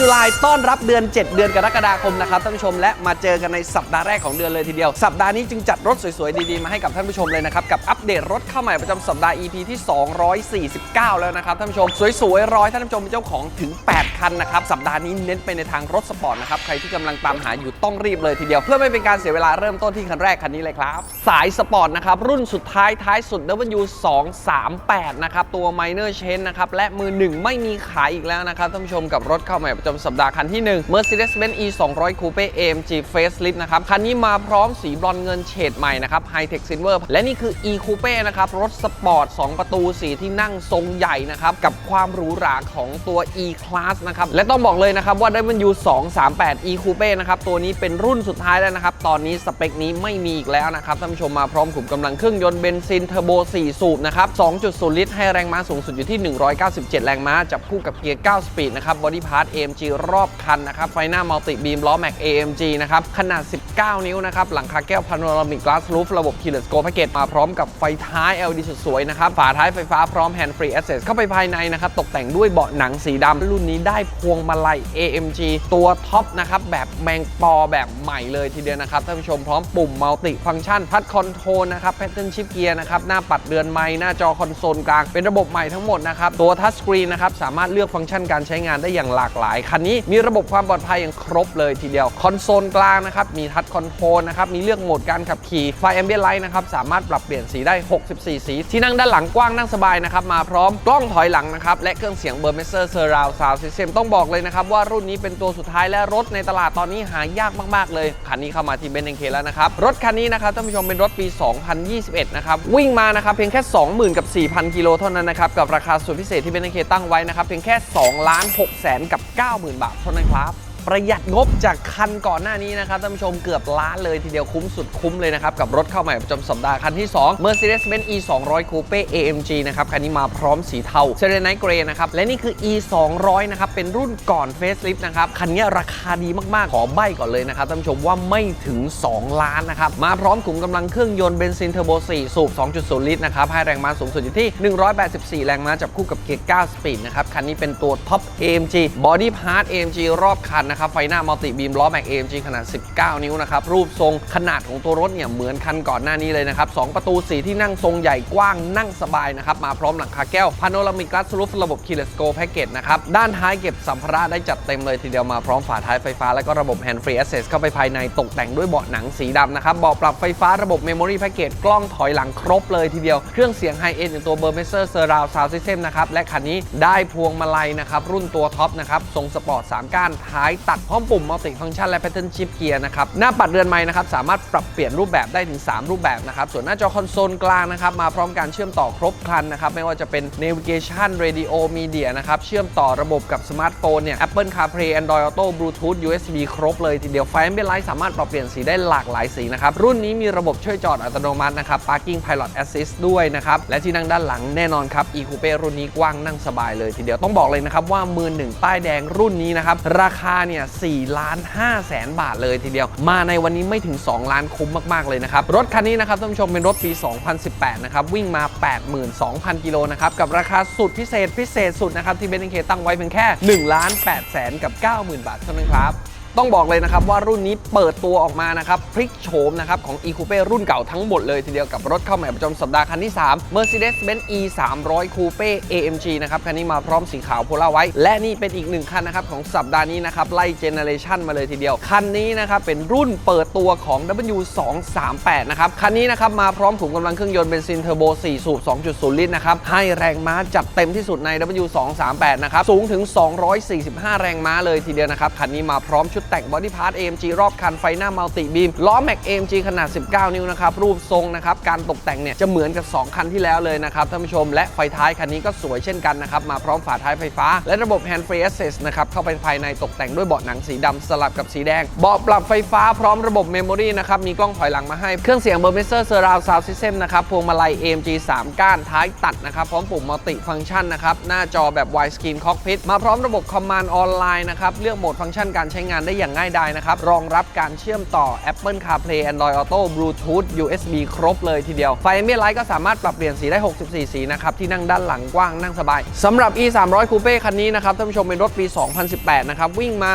ต้อนรับเดือน 7 เดือนกรกฎาคมนะครับท่านผู้ชมและมาเจอกันในสัปดาห์แรกของเดือนเลยทีเดียว สัปดาห์นี้จึงจัดรถสวยๆ ดีๆ มาให้กับท่านผู้ชมเลยนะครับ กับอัปเดตรถเข้าใหม่ประจำสัปดาห์ EP ที่ 249 แล้วนะครับท่านผู้ชมสวยๆร้อยท่านผู้ชมเป็นเจ้าของถึง 8 คันนะครับสัปดาห์นี้เน้นไปในทางรถสปอร์ตนะครับใครที่กำลังตามหาอยู่ต้องรีบเลยทีเดียว เพื่อไม่เป็นการเสียเวลาเริ่มต้นที่คันแรกคันนี้เลยครับสายสปอร์ตนะครับรุ่นสุดท้ายท้ายสุด W238 นะครับตัว Minor Change นะครับและมือหนึ่งไม่มีขายอีกแล้วนะครับท่านผู้ชมกับรถเข้าใหม่ประจำสัปดาห์คันที่ 1 Mercedes-Benz E 200 Coupe AMG Facelift นะครับคันนี้มาพร้อมสีบรอนเงินเฉดใหม่นะครับ High Tech Silver และนี่คือ E Coupe นะครับ รถสปอร์ต 2 ประตูสีที่นั่งทรงใหญ่นะครับ กับความหรูหราของตัว E Class นะครับ และต้องบอกเลยนะครับว่า W238 E Coupe นะครับ ตัวนี้เป็นรุ่นสุดท้ายแล้วนะครับ ตอนนี้สเปคนี้ไม่มีอีกแล้วนะครับท่านผู้ชมมาพร้อมขุมกำลังเครื่องยนต์เบนซินเทอร์โบ 4 สูบนะครับ 2.0 ลิตรให้แรงม้าสูงสุดอยู่ที่ 197 แรงม้าจับคู่กับเกียร์ 9 สปีดนะครับบอดี้พาร์ท AMG รอบคันนะครับ ไฟหน้ามัลติบีมล้อแม็ก AMG นะครับ ขนาด 19 นิ้วนะครับ หลังคาแก้วพาโนรามิกกลาสลูฟระบบ Keyless Go Package มาพร้อมกับไฟท้าย LED สุดสวยนะครับ ฝาท้ายไฟฟ้าพร้อม Hand Free Access เข้าไปภายในนะครับ ตกแต่งด้วยเบาะหนังสีดำรุ่นนี้ได้พวงมาลัย AMG ตัวท็อปนะครับแบบแมงปอแบบใหม่เลยทีเดียวนะครับท่านผู้ชมพร้อมปุ่มมัลติฟังชันทัชคอนโทรลนะครับแพทเทิร์นชิปเกียร์นะครับหน้าปัดเดือนไม้หน้าจอคอนโซลกลางเป็นระบบใหม่ทั้งหมดนะครับตัวทัชสกรีนนะครับสามารถเลือกฟังก์ชันการใช้งานได้อย่างหลากหลายคันนี้มีระบบความปลอดภัยอย่างครบเลยทีเดียว คอนโซลกลางนะครับ มีทัชคอนโทรลนะครับ มีเลือกโหมดการขับขี่ ไฟแอมเบียนไลท์นะครับ สามารถปรับเปลี่ยนสีได้ 64 สี ที่นั่งด้านหลังกว้างนั่งสบายนะครับ มาพร้อมกล้องถอยหลังนะครับ และเครื่องเสียงเบอร์เมเซอร์เซอร์ราวซาวซิสเต็มต้องบอกเลยนะครับว่ารุ่นนี้เป็นตัวสุดท้ายและรถในตลาดตอนนี้หายากมากๆเลย คันนี้เข้ามาที่เบนเอ็นเคแล้วนะครับ รถคันนี้นะครับท่านผู้ชมเป็นรถปี 2021 นะครับ วิ่งมานะครับเพียงแค่ 20,000 กับ 4,000 กิโลเท่านั้นนะครับ กับราคาสุดพิเศษที่เบนเคตั้งไว้นะครับ เพียงแค่ 2 ล้าน6แสนกับ90,000 บาทเท่านั้นครับ ประหยัดงบจากคันก่อนหน้านี้นะครับท่านผู้ชมเกือบล้านเลยทีเดียวคุ้มสุดคุ้มเลยนะครับ กับรถเข้าใหม่ประจำสัปดาห์คันที่ 2 Mercedes-Benz E 200 Coupe AMG นะครับ คันนี้มาพร้อมสีเทา Serenite Grey นะครับ และนี่คือ E 200นะครับ เป็นรุ่นก่อน Facelift นะครับ คันนี้ราคาดีมาก ๆ ขอใบ้ก่อนเลยนะครับท่านผู้ชมว่าไม่ถึง 2 ล้านนะครับ มาพร้อมขุมกำลังเครื่องยนต์เบนซินเทอร์โบ4สูบ 2.0 ลิตรนะครับให้แรงม้าสูงสุดอยู่ที่ 184 แรงม้าจับคู่กับเกียร์ 9 สปีดนะครับคันนี้เป็นตัวท็อป AMG Body Part AMG รอบคันนะครับไฟหน้ามัลติบีมล้อแม็ก AMG ขนาด 19 นิ้วนะครับรูปทรงขนาดของตัวรถเนี่ยเหมือนคันก่อนหน้านี้เลยนะครับ2ประตูสีที่นั่งทรงใหญ่กว้างนั่งสบายนะครับมาพร้อมหลังคาแก้วพาโนรามิก glass roof ระบบ Keyless Go Package นะครับด้านท้ายเก็บสัมภาระได้จัดเต็มเลยทีเดียวมาพร้อมฝาท้ายไฟฟ้าและก็ระบบ Hand Free Access เข้าไปภายในตกแต่งด้วยเบาะหนังสีดำนะครับเบาะปรับไฟฟ้าระบบ Memory Package กล้องถอยหลังครบเลยทีเดียวเครื่องเสียงไฮเอ็นอย่างตัว Burmester Surround Sound System นะครับและคันนี้ได้พวงมาลัยนะครับรุ่นตัวท็อปนะครับทรงสปอร์ต3ก้านท้ายตัดพร้อมปุ่มมัลติฟังก์ชันและ Pattern Shift Gear นะครับหน้าปัดเรือนไม้นะครับสามารถปรับเปลี่ยนรูปแบบได้ถึง 3 รูปแบบนะครับส่วนหน้าจอคอนโซลกลางนะครับมาพร้อมการเชื่อมต่อครบครันนะครับไม่ว่าจะเป็น Navigation Radio Media นะครับเชื่อมต่อระบบกับสมาร์ทโฟนเนี่ย Apple CarPlay Android Auto Bluetooth USB ครบเลยทีเดียวไฟแอมเบียนไลท์สามารถปรับเปลี่ยนสีได้หลากหลายสีนะครับรุ่นนี้มีระบบช่วยจอดอัตโนมัตินะครับ Parking Pilot Assist ด้วยนะครับและที่นั่งด้านหลังแน่นอนครับ e coupe รุ่นนี้กว้างนั่งสบายเลยทีเดียวต้องบอกเลยนะครับว่ามือหนึ่งป้ายแดงรุ่นนี้นะครับราคาเนี่ย4ล้าน5แสนบาทเลยทีเดียว มาในวันนี้ไม่ถึง 2 ล้านคุ้มมาก ๆ เลยนะครับ รถคันนี้นะครับท่านผู้ชมเป็นรถปี 2018 นะครับ วิ่งมา 82,000 กิโลนะครับ กับราคาสุดพิเศษพิเศษสุดนะครับ ที่เบนเคตั้งไว้เพียงแค่1ล้าน8แสนกับ 90,000 บาทเท่านั้นครับ ต้องบอกเลยนะครับว่ารุ่นนี้เปิดตัวออกมานะครับพลิกโฉมนะครับของ e coupe รุ่นเก่าทั้งหมดเลยทีเดียวกับรถเข้าใหม่ประจำสัปดาห์คันที่ 3 Mercedes-Benz E 300 Coupe AMG นะครับคันนี้มาพร้อมสีขาวโพล่าไว้ และนี่เป็นอีกหนึ่งคันนะครับของสัปดาห์นี้นะครับไล่เจเนเรชันมาเลยทีเดียว คันนี้นะครับเป็นรุ่นเปิดตัวของ W238 นะครับคันนี้นะครับมาพร้อมถุงกำลังเครื่องยนต์เบนซินเทอร์โบ4สูบ2.0 ลิตรนะครับให้แรงม้าจัดเต็มที่สุดใน W238 นะครับสูงถึง 245 แรงม้าเลยทีเดียวนะครับคันนี้มาพร้อมชุดแต่ง Body Part AMG รอบคันไฟหน้ามัลติบีมล้อแม็ก AMG ขนาด 19 นิ้วนะครับ รูปทรงนะครับ การตกแต่งเนี่ยจะเหมือนกับ 2 คันที่แล้วเลยนะครับท่านผู้ชม และไฟท้ายคันนี้ก็สวยเช่นกันนะครับ มาพร้อมฝาท้ายไฟฟ้า และระบบ Hand Free Access นะครับ เข้าไปภายในตกแต่งด้วยเบาะหนังสีดำสลับกับสีแดงเบาะปรับไฟฟ้าพร้อมระบบ Memory นะครับมีกล้องถอยหลังมาให้เครื่องเสียง Burmester Surround Sound System นะครับพวงมาลัย AMG 3 ก้านท้ายตัดนะครับพร้อมปุ่มมัลติฟังก์ชันนะครับหน้าจอแบบ Wide Screen Cockpit มาพร้อมระบบ Command ออนไลน์นะครับเลือกโหมดฟังก์ชันการใช้งานไได้อย่างง่ายดายนะครับ รองรับการเชื่อมต่อ Apple CarPlay Android Auto Bluetooth USB ครบเลยทีเดียว ไฟ Ambient Light ก็สามารถปรับเปลี่ยนสีได้ 64 สีนะครับ ที่นั่งด้านหลังกว้างนั่งสบายสำหรับ e 3 0 0 Coupe คันนี้นะครับ ท่านผู้ชมเป็นรถปี 2018 นะครับ วิ่งมา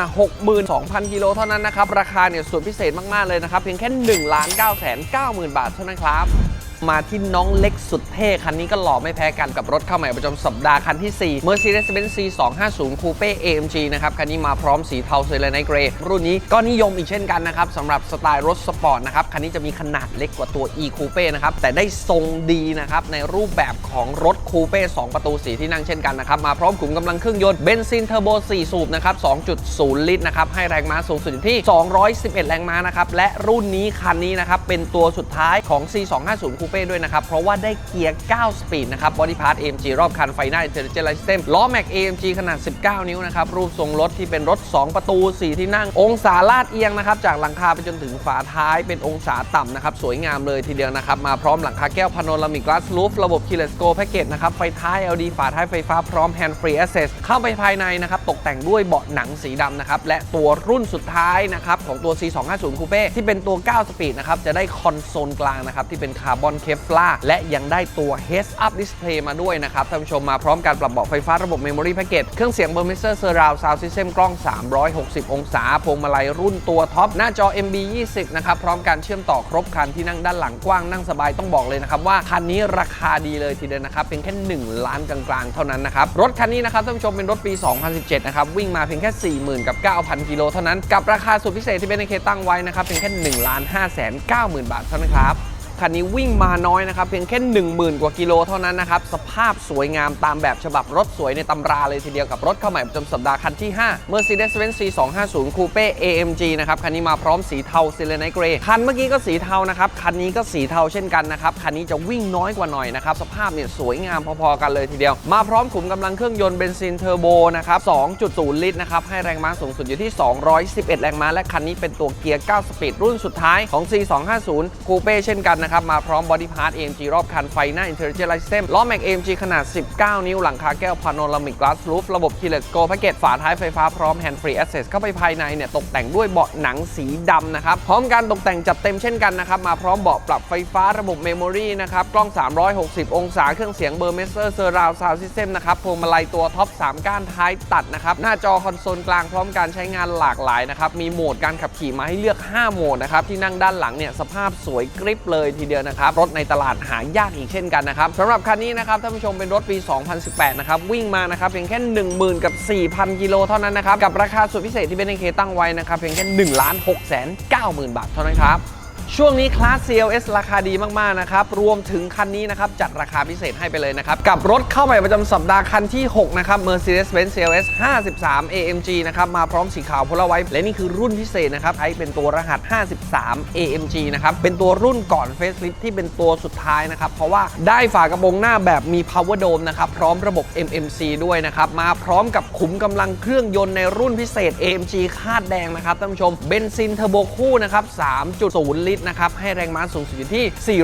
62,000 กิโลเท่านั้นนะครับ ราคาเนี่ยสุดพิเศษมาก ๆ เลยนะครับ เพียงแค่ 1 9 9 9 0 0 0 บาทเท่านั้นครับ มาที่น้องเล็กสุดเท่ คันนี้ก็หล่อไม่แพ้กันกับรถเข้าใหม่ประจำสัปดาห์คันที่ 4 Mercedes-Benz C250 Coupe AMG นะครับ คันนี้มาพร้อมสีเทาเซเลนไนเกรย์รุ่นนี้ก็นิยมอีกเช่นกันนะครับสำหรับสไตล์รถสปอร์ตนะครับ คันนี้จะมีขนาดเล็กกว่าตัว E Coupe นะครับ แต่ได้ทรงดีนะครับ ในรูปแบบของรถ Coupe 2ประตูสีที่นั่งเช่นกันนะครับ มาพร้อมขุมกำลังเครื่องยนต์เบนซินเทอร์โบ 4 สูบนะครับ 2.0 ลิตรนะครับ ให้แรงม้าสูงสุดอยู่ที่ 211 แรงม้านะครับและรุ่นนี้คันนี้นะครับเป็นตัวสุดท้ายของ C250 Coupe ด้วยนะครับ เพราะว่าได้เกียร์ 9 สปีดนะครับบอดี้พาร์ท AMG รอบคันไฟหน้า Intelligent Light System ล้อ Mac AMG ขนาด 19 นิ้วนะครับ รูปทรงรถที่เป็นรถ 2 ประตู 4 ที่นั่ง องศาลาดเอียงนะครับ จากหลังคาไปจนถึงฝาท้ายเป็นองศาต่ำนะครับ สวยงามเลยทีเดียวนะครับ มาพร้อมหลังคาแก้วพาโนรามิก glass roof ระบบ keyless go package นะครับไฟท้าย LED ฝาท้ายไฟฟ้าพร้อม hand free access เข้าไปภายในนะครับตกแต่งด้วยเบาะหนังสีดำนะครับและตัวรุ่นสุดท้ายนะครับของตัว C250 Coupe ที่เป็นตัว 9 สปีดนะครับจะได้คอนโซลกลางนะครับที่เป็นคาร์บอนเคฟลาและยังได้ตัว heads up display มาด้วยนะครับ ท่านผู้ชมมาพร้อมการปรับเบาะไฟฟ้าระบบ memory package เครื่องเสียง b u r m e s t e r surround sound system กล้อง 360 องศา พวงมาลัยรุ่นตัวท็อป หน้าจอ MB 20นะครับ พร้อมการเชื่อมต่อครบคันที่นั่งด้านหลังกว้างนั่งสบายต้องบอกเลยนะครับ ว่าคันนี้ราคาดีเลยทีเดียวนะครับเพียงแค่ 1 ล้านกลางๆ เท่านั้นนะครับ รถคันนี้นะครับท่านผู้ชมเป็นรถปี 2017 นะครับวิ่งมาเพียงแค่ 40,000 กับ 9,000 กิโลเท่านั้นกับราคาสุดพิเศษที่เป็นในเคตั้งไว้นะครับเพียงแค่1ล้าน5แสน90,000 บาทเท่านั้นครับ คันนี้วิ่งมาน้อยนะครับ เพียงแค่ 10,000 กว่ากิโลเท่านั้นนะครับ สภาพสวยงามตามแบบฉบับรถสวยในตำราเลยทีเดียวกับรถเข้าใหม่ประจำสัปดาห์คันที่ 5 Mercedes-Benz C250 Coupe AMG นะครับ คันนี้มาพร้อมสีเทาซิเลนไนเกรย์คันเมื่อกี้ก็สีเทานะครับ คันนี้ก็สีเทาเช่นกันนะครับ คันนี้จะวิ่งน้อยกว่าหน่อยนะครับ สภาพเนี่ยสวยงามพอๆกันเลยทีเดียว มาพร้อมขุมกำลังเครื่องยนต์เบนซินเทอร์โบนะครับ 2.0 ลิตรนะครับ ให้แรงม้าสูงสุดอยู่ที่ 211 แรงม้า และคันนี้เป็นตัวเกียร์ 9 สปีดรุ่นสุดท้ายของ C250 Coupe เช่นกันนะครับ มาพร้อมบอดี้พาร์ท AMG รอบคันไฟหน้า Intelligent Light System ล้อ Mac AMG ขนาด 19 นิ้ว หลังคาแก้วพาโนรามิก glass roof ระบบ keyless go package ฝาท้ายไฟฟ้าพร้อม hand free access เข้าไปภายในเนี่ยตกแต่งด้วยเบาะหนังสีดำนะครับ พร้อมการตกแต่งจัดเต็มเช่นกันนะครับ มาพร้อมเบาะปรับไฟฟ้าระบบ memory นะครับ กล้อง 360 องศา เครื่องเสียง Burmester surround sound system นะครับ พวงมาลัยตัวท็อป 3 ก้านท้ายตัดนะครับ หน้าจอคอนโซลกลางพร้อมการใช้งานหลากหลายนะครับ มีโหมดการขับขี่มาให้เลือก 5 โหมดนะครับ ที่นั่งด้านหลังเนี่ยสภาพสวยกริบเลยทีเดียวนะครับ รถในตลาดหายากอีกเช่นกันนะครับสำหรับคันนี้นะครับท่านผู้ชมเป็นรถปี 2018 นะครับ วิ่งมานะครับเพียงแค่ 10,000 กับ 4,000 กิโลเท่านั้นนะครับ กับราคาสุดพิเศษที่เป็นเคตั้งไว้นะครับเพียงแค่1ล้าน6แสน90,000 บาทเท่านั้นครับ ช่วงนี้คลาส CLS ราคาดีมาก ๆ นะครับ รวมถึงคันนี้นะครับ จัดราคาพิเศษให้ไปเลยนะครับ กับรถเข้าใหม่ประจำสัปดาห์คันที่ 6 นะครับ Mercedes-Benz CLS 53 AMG นะครับ มาพร้อมสีขาวพลไวท์และนี่คือรุ่นพิเศษนะครับใช้เป็นตัวรหัส 53 AMG นะครับ เป็นตัวรุ่นก่อน Facelift ที่เป็นตัวสุดท้ายนะครับ เพราะว่าได้ฝากระโปรงหน้าแบบมี Power Dome นะครับพร้อมระบบ MMC ด้วยนะครับมาพร้อมกับขุมกำลังเครื่องยนต์ในรุ่นพิเศษ AMG คาดแดงนะครับท่านผู้ชมเบนซินเทอร์โบคู่นะครับ3.0ลิตรนะครับ ให้แรงม้าสูงสุดอยู่ที่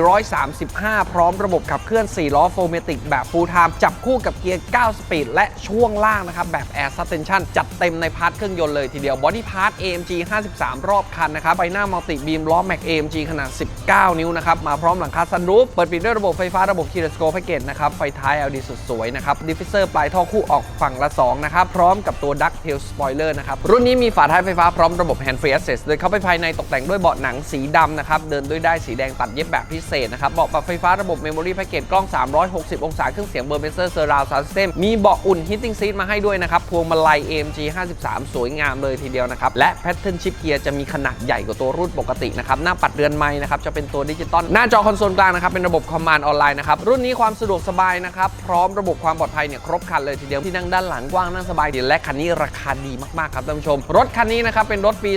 435 พร้อมระบบขับเคลื่อน 4 ล้อโฟเมติกแบบฟูลไทม์จับคู่กับเกียร์ 9 สปีด และช่วงล่างนะครับ แบบ Air Suspension จัดเต็มในพาร์ทเครื่องยนต์เลยทีเดียว Body Part AMG 53 รอบคันนะครับไฟหน้ามัลติบีมล้อ Mac AMG ขนาด 19 นิ้วนะครับมาพร้อมหลังคาซันรูฟเปิดปิดด้วยระบบไฟฟ้าระบบ Keyless Go Package นะครับไฟท้าย LED สุดสวยนะครับดิฟฟิเซอร์ปลายท่อคู่ออกฝั่งละ2นะครับพร้อมกับตัว Duck Tail Spoiler นะครับรุ่นนี้มีฝาท้ายไฟฟ้าพร้อมระบบ Hand Free Access โดยเข้าไปภายในตกแต่งด้วยเบาะหนังสีดำนะครับ เดินด้วยได้สีแดงตัดเย็บแบบพิเศษนะครับ เบาะปรับไฟฟ้าระบบ Memory Package กจกล้อง 360 องศา เครื่องเสียง b u r m e s t e r Surround Sound System มีเบาะอุ่น Heating Seat มาให้ด้วยนะครับ พวงมาลัย AMG 53 สวยงามเลยทีเดียวนะครับ และ Pattern Shift Gear จะมีขนาดใหญ่กว่าตัวรุ่นปกตินะครับ หน้าปัดเรือนไม้นะครับ จะเป็นตัวดิจิตอล หน้าจอคอนโซลกลางนะครับ เป็นระบบ Command ออนไลน์นะครับ รุ่นนี้ความสะดวกสบายนะครับ พร้อมระบบความปลอดภัยเนี่ยครบครันเลยทีเดียว ที่นั่งด้านหลังกว้างนั่งสบายดีและคันนี้ราคาดีมากๆครับท่านผู้ชม รถคันนี้นะครับเป็นรถปี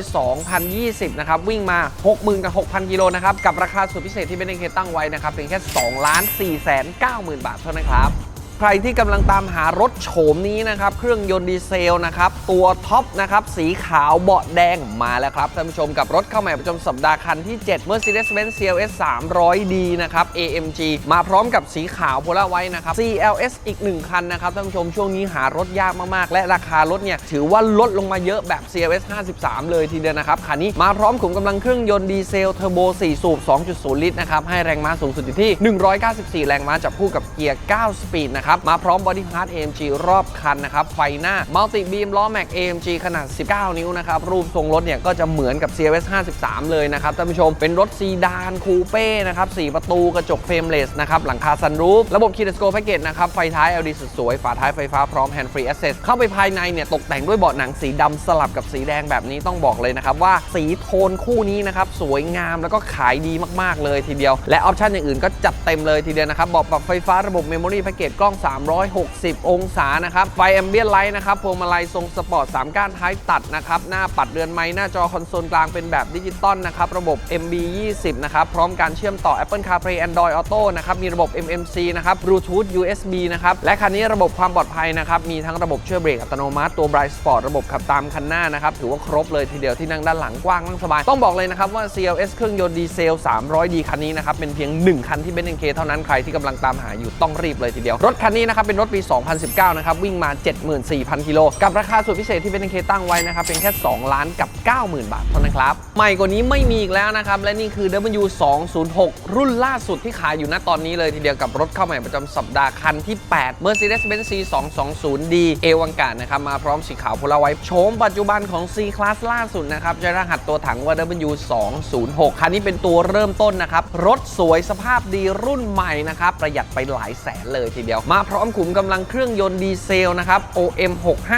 2020 นะครับวิ่งมา 60,000กับ6,000 กิโลนะครับ กับราคาสุดพิเศษที่เป็นเคตั้งไว้นะครับเพียงแค่2ล้าน4แสน90,000 บาทเท่านั้นครับ ใครที่กำลังตามหารถโฉมนี้นะครับ เครื่องยนต์ดีเซลนะครับ ตัวท็อปนะครับ สีขาวเบาะแดงมาแล้วครับ ท่านผู้ชมกับรถเข้าใหม่ประจำสัปดาห์คันที่ 7 Mercedes-Benz CLS 300D นะครับ AMG มาพร้อมกับสีขาวโพล่าไว้นะครับ CLS อีก 1 คันนะครับ ท่านผู้ชมช่วงนี้หารถยากมากๆ และราคารถเนี่ย ถือว่าลดลงมาเยอะแบบ CLS 53 เลยทีเดียวนะครับคันนี้มาพร้อมขุมกำลังเครื่องยนต์ดีเซลเทอร์โบ4สูบ2.0 ลิตรนะครับให้แรงม้าสูงสุดอยู่ที่ 194 แรงม้าจับคู่กับเกียร์ 9 สปีดนะครับมาพร้อมบอดี้พาร์ท AMG รอบคันนะครับ ไฟหน้ามัลติบีมล้อแม็ก AMG ขนาด 19 นิ้วนะครับ รูปทรงรถเนี่ยก็จะเหมือนกับ CLS 53 เลยนะครับท่านผู้ชมเป็นรถซีดานคูเป้นะครับ4ประตูกระจกเฟรมเลสนะครับ หลังคาซันรูฟระบบคีย์สโกแพ็กเกจนะครับ ไฟท้าย LED สุดสวย ฝาท้ายไฟฟ้าพร้อม Hand Free Access เข้าไปภายในเนี่ยตกแต่งด้วยเบาะหนังสีดำสลับกับสีแดงแบบนี้ต้องบอกเลยนะครับว่าสีโทนคู่นี้นะครับสวยงามแล้วก็ขายดีมากๆเลยทีเดียว และออปชั่นอย่างอื่นก็จัดเต็มเลยทีเดียวนะครับเบาะปรับไฟฟ้าระบบเมมโมรี่แพ็กเกจกล้อง360 องศานะครับไฟแอมเบียนไลท์นะครับพวงมาลัยทรงสปอร์ต 3 ก้านท้ายตัดนะครับหน้าปัดเรือนไม้หน้าจอคอนโซลกลางเป็นแบบดิจิตอลนะครับระบบ MB 20นะครับพร้อมการเชื่อมต่อ Apple CarPlay Android Auto นะครับมีระบบ MMC นะครับ Bluetooth USB นะครับและคันนี้ระบบความปลอดภัยนะครับมีทั้งระบบช่วยเบรกอัตโนมัติตัว Bright Sport ระบบขับตามคันหน้านะครับถือว่าครบเลยทีเดียวที่นั่งด้านหลังกว้างนั่งสบาย ต้องบอกเลยนะครับว่า CLS เครื่องยนต์ดีเซล 300D คันนี้นะครับเป็นเพียง 1 คันที่เป็น NK เท่านั้นใครที่กำลังตามหาอยู่ต้องรีบเลยทีเดียวรถคันนี้นะครับเป็นรถปี 2019 นะครับ วิ่งมา 74,000 กิโล กับราคาสุดพิเศษที่เป็น NK ตั้งไว้นะครับเพียงแค่ 2 ล้านกับ 90,000 บาทเท่านั้นครับ ใหม่กว่านี้ไม่มีอีกแล้วนะครับ และนี่คือ W206 รุ่นล่าสุดที่ขายอยู่ณตอนนี้เลยทีเดียวกับรถเข้าใหม่ประจำสัปดาห์คันที่ 8 Mercedes-Benz C220D เอวังกานะครับมาพร้อมสีขาวพลาไวท์โฉมปัจจุบันของ C Class ล่าสุดนะครับใช้รหัสตัวถังว่า W206 คันนี้เป็นตัวเริ่มต้นนะครับรถสวยสภาพดีรุ่นใหม่นะครับประหยัดไปหลายแสนเลยทีเดียวมาาพร้อมขุมกำลังเครื่องยนต์ดีเซลนะครับ OM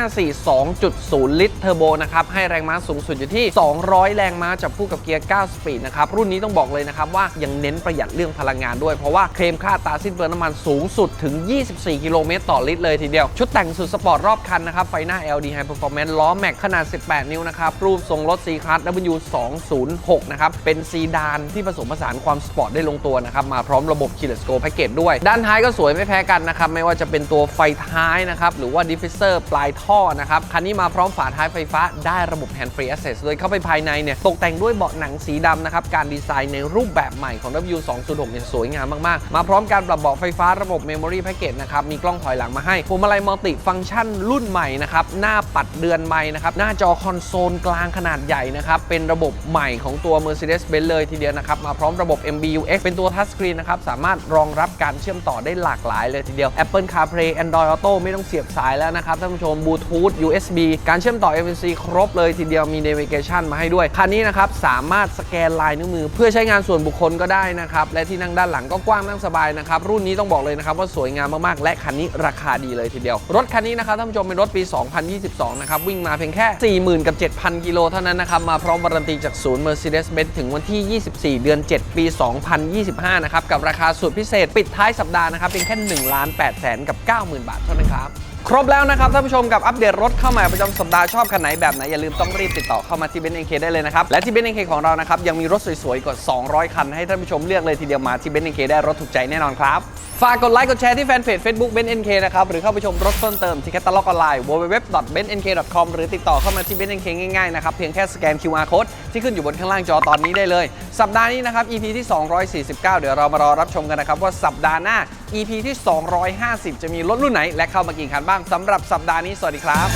654 2.0 ลิตรเทอร์โบนะครับ ให้แรงม้าสูงสุดอยู่ที่ 200 แรงม้าจับคู่กับเกียร์ 9 สปีดนะครับ รุ่นนี้ต้องบอกเลยนะครับว่ายังเน้นประหยัดเรื่องพลังงานด้วย เพราะว่าเคลมค่าตาสิ้นเปลืองน้ำมันสูงสุดถึง 24 กิโลเมตรต่อลิตรเลยทีเดียว ชุดแต่งสุดสปอร์ตรอบคันนะครับ ไฟหน้า LD High Performance ล้อแม็กขนาด 18 นิ้วนะครับ รูปทรงรถ C Class W206 นะครับ เป็นซีดานที่ผสมผสานความสปอร์ตได้ลงตัวนะครับ มาพร้อมระบบ Keyless Go Package ด้วย ด้านท้ายก็สวยไม่แพ้กันนะครับไม่ว่าจะเป็นตัวไฟท้ายนะครับหรือว่า Diffuser ปลายท่อนะครับคันนี้มาพร้อมฝาท้ายไฟฟ้าได้ระบบ Hand Free Access โดยเข้าไปภายในเนี่ยตกแต่งด้วยเบาะหนังสีดำนะครับการดีไซน์ในรูปแบบใหม่ของ W206 เนี่ยสวยงามมากๆ มาพร้อมการปรับเบาะไฟฟ้าระบบ Memory Package นะครับมีกล้องถอยหลังมาให้พวงมาลัยมัลติฟังก์ชันรุ่นใหม่นะครับหน้าปัดเดือนไม้นะครับหน้าจอคอนโซลกลางขนาดใหญ่นะครับเป็นระบบใหม่ของตัว Mercedes-Benz เลยทีเดียวนะครับมาพร้อมระบบ MBUX เป็นตัว Touch Screen นะครับสามารถรองรับการเชื่อมต่อได้หลากหลายเลยทีเดียว Apple CarPlay Android Auto ไม่ต้องเสียบสายแล้วนะครับท่านผู้ชม Bluetooth USB การเชื่อมต่อ MMC ครบเลยทีเดียวมี Navigation มาให้ด้วย คันนี้นะครับสามารถสแกนลายนิ้วมือ เพื่อใช้งานส่วนบุคคลก็ได้นะครับ และที่นั่งด้านหลังก็กว้างนั่งสบายนะครับ รุ่นนี้ต้องบอกเลยนะครับว่าสวยงามมาก ๆ และคันนี้ราคาดีเลยทีเดียว รถคันนี้นะครับท่านผู้ชมเป็นรถปี 2022 นะครับ วิ่งมาเพียงแค่ 40,000 กับ 7,000 กิโลเท่านั้นนะครับ มาพร้อมวารันตีจากศูนย์ Mercedes-Benz ถึงวันที่ 24 เดือน 7 ปี 2025 นะครับกับราคาสุดพิเศษปิดท้ายสัปดาห์นะครับเพียงแค่1ล้าน8แสนกับ 90,000 บาทเท่านั้นครับ ครบแล้วนะครับท่านผู้ชมกับอัปเดตรถเข้าใหม่ประจำสัปดาห์ชอบคันไหนแบบไหน อย่าลืมต้องรีบติดต่อเข้ามาที่เบนเอ็นเคได้เลยนะครับ และที่เบนเอ็นเคของเรานะครับยังมีรถสวยๆกว่า 200 คันให้ท่านผู้ชมเลือกเลยทีเดียวมาที่เบนเอ็นเคได้รถถูกใจแน่นอนครับ ฝากกดไลค์กดแชร์ที่แฟนเพจ Facebook b e n NK นะครับ หรือเข้าไปชมรถเพิ่มเติมที่แคตตาล็อกออนไลน์ www.bennk.com หรือติดต่อเข้ามาที่ b e n NK ง่ายๆนะครับ เพียงแค่สแกน QR code ที่ขึ้นอยู่บนข้างล่างจอตอนนี้ได้เลย สัปดาห์นี้นะครับ EP ที่ 249 เดี๋ยวเรามารอรับชมกันนะครับ ว่าสัปดาห์หน้า EP ที่ 250 จะมีรถรุ่นไหน และเข้ามากี่คันบ้างสำหรับสัปดาห์นี้สวัสดีครับ